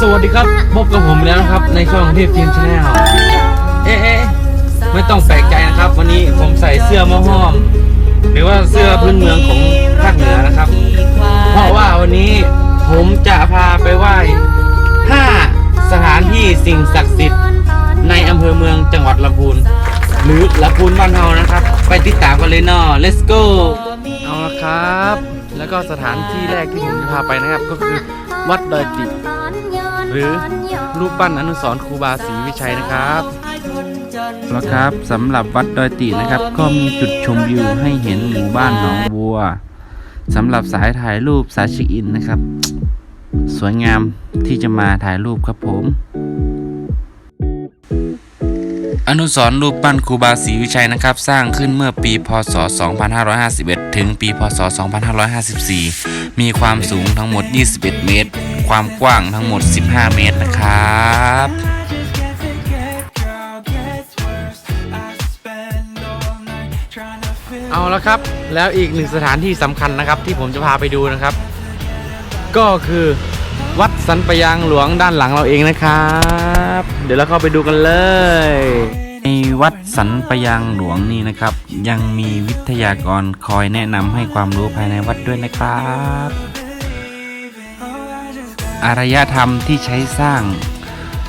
สวัสดีครับพบกับผมแล้วนะครับ ในช่องเทพทีมชาแนลเอ๊ะเอ๊ะไม่ต้องแปลกใจนะครับ วันนี้ผมใส่เสื้อมะห้อม หรือว่าเสื้อพื้นเมืองของภาคเหนือนะครับ เพราะว่าวันนี้ผมจะพาไปไหว้ห้าสถานที่สิ่งศักดิ์สิทธิ์ในอำเภอเมืองจังหวัดลำพูน หรือลำพูนบ้านเฮานะครับ ไปติดตามกันเลยเนาะ let's go เอาละครับ แล้วก็สถานที่แรกที่ผมจะพาไปนะครับ ก็คือวัดดอยติ หรือรูปปั้นอนุสรณ์ครูบาศรีวิชัยนะครับแล้วครับสำหรับวัดดอยตีนะครับ ก็มีจุดชมวิวให้เห็นหมู่บ้านหนองบัวสำหรับสายถ่ายรูปสายเช็คอินนะครับ สวยงามที่จะมาถ่ายรูปครับผม อนุสรรูปปั้นครูบาศรีวิชัยนะครับ สร้างขึ้นเมื่อปีพศ 2551 ถึงปีพศ 2554 มีความสูงทั้งหมด 21 เมตร ความกว้างทั้งหมด 15 เมตรนะครับเอาแล้วครับ แล้วอีกหนึ่งสถานที่สำคัญนะครับที่ผมจะพาไปดูนะครับ ก็คือ วัดสันปยางหลวงด้านหลังเราเองนะครับ เดี๋ยวเราเข้าไปดูกันเลยในวัดสันปยางหลวงนี่นะครับ ยังมีวิทยากรคอยแนะนำให้ความรู้ภายในวัดด้วยนะครับ อารยธรรมที่ใช้สร้าง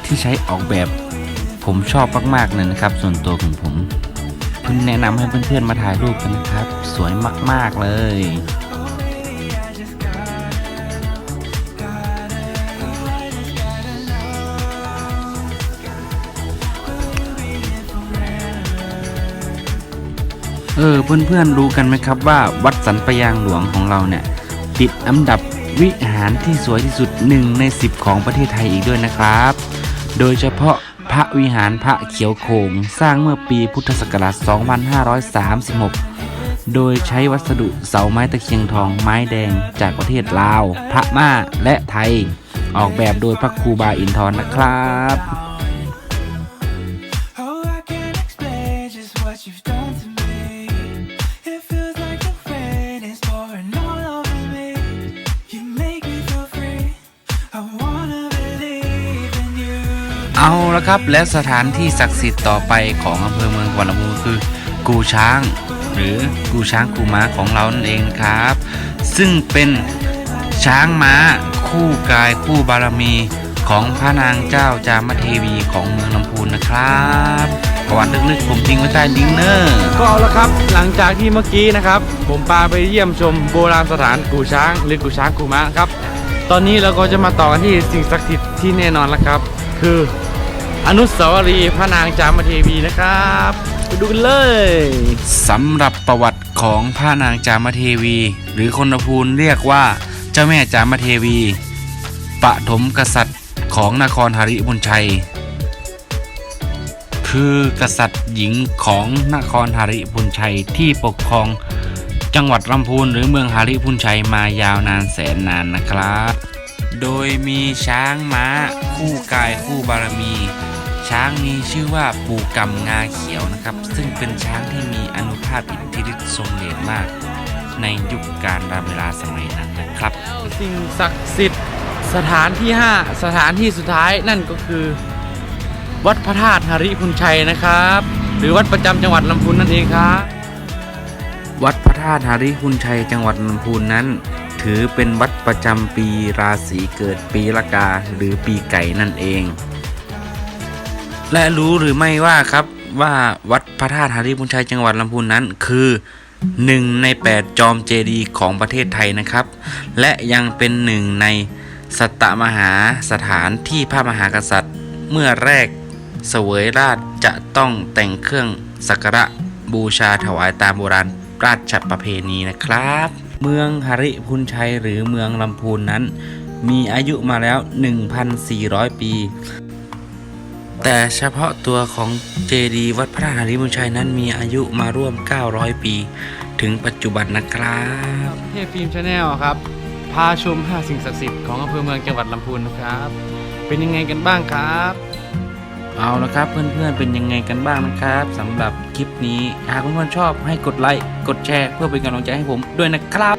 ที่ใช้ออกแบบผมชอบมากๆเลยนะครับ ส่วนตัวของผมเพิ่งแนะนำให้เพื่อนๆมาถ่ายรูปกันนะครับ สวยมากๆเลย เออเพื่อนๆรู้กันไหมครับว่าวัดสันปะยางหลวงของเราเนี่ย ติดอันดับวิหารที่สวยที่สุดหนึ่งใน 10 ของประเทศไทยอีกด้วยนะครับ โดยเฉพาะพระวิหารพระเขียวโขงสร้างเมื่อปีพุทธศักราช 2536 โดยใช้วัสดุเสาไม้ตะเคียงทองไม้แดงจากประเทศลาว พระม่าและไทย ออกแบบโดยพระครูบาอินทร์นะครับ เอาละครับและสถานที่ศักดิ์สิทธิ์ต่อไปของอำเภอเมืองกวาลำพูคือ กูช้าง หรือกูช้างกูม้าของเรานั่นเองครับ ซึ่งเป็นช้างม้า คู่กายคู่บารมีของพระนางเจ้าจามเทวีของเมืองลำพูนนะครับประวัติลึกๆผมทิ้งไว้ใต้ลิงก์เนอร์ก็เอาละครับหลังจากที่เมื่อกี้นะครับ ผมพาไปเยี่ยมชมโบราณสถานกูช้างหรือกูช้างกูม้าครับ ตอนนี้เราก็จะมาต่อกันที่สิ่งศักดิ์สิทธิ์ที่แน่นอนแล้วครับ คือ อนุสาวรีย์พระนางจามเทวีนะครับไปดูกันเลยสำหรับประวัติของพระนางจามเทวี หรือคนพูนเรียกว่าเจ้าแม่จามเทวีปฐมกษัตริย์ของนครหริบุญชัย คือกษัตริย์หญิงของนครหริบุญชัยที่ปกครองจังหวัดลำพูนหรือเมืองหริบุญชัยมายาวนานแสนนานนะครับ โดยมีช้างม้า คู่กายคู่บารมี ช้างมีชื่อว่าปูกำงาเขียวนะครับ ซึ่งเป็นช้างที่มีอนุภาพอิทธิฤทธิ์ทรงเดชมาก ในยุคการรเวลาสมัยนั้นนะครับ สิ่งศักดิ์สิทธิ์สถานที่ 5 สถานที่สุดท้ายนั่นก็คือ วัดพระธาตุหริพุนชัยนะครับ หรือวัดประจำจังหวัดลำพูนนั่นเองครับวัดพระธาตุหริพุนชัยจังหวัดลำพูนนั้น ถือเป็นวัดประจำปีราศีเกิดปีละกาหรือปีไก่นั่นเอง และรู้หรือไม่ว่าครับว่าวัดพระธาตุหริพุนชัยจังหวัดลำพูนนั้นคือหนึ่งใน 8 จอมเจดีย์ของประเทศไทยนะครับ และยังเป็นหนึ่งในสัตตมหาสถานที่พระมหากษัตริย์ เมื่อแรกเสวยราชจะต้องแต่งเครื่องสักการะบูชาถวายตามโบราณราชประเพณีนะครับ เมืองหริพุนชัยหรือเมืองลำพูนนั้น มีอายุมาแล้ว 1,400 ปี แต่เฉพาะตัวของเจดีย์วัดพระธาตุหริพุนชัยนั้นมีอายุมาร่วม 900 ปี ถึงปัจจุบันนะครับเทพฟิล์มชาแนลครับ พาชม 5 สิ่งศักดิ์สิทธิ์ของอำเภอเมืองจังหวัดลำพูนนะครับ เป็นยังไงกันบ้างครับ เอาละครับเพื่อนๆเป็นยังไงกันบ้างนะครับสำหรับคลิปนี้หากเพื่อนๆชอบให้กดไลค์กดแชร์เพื่อเป็นกำลังใจให้ผมด้วยนะครับ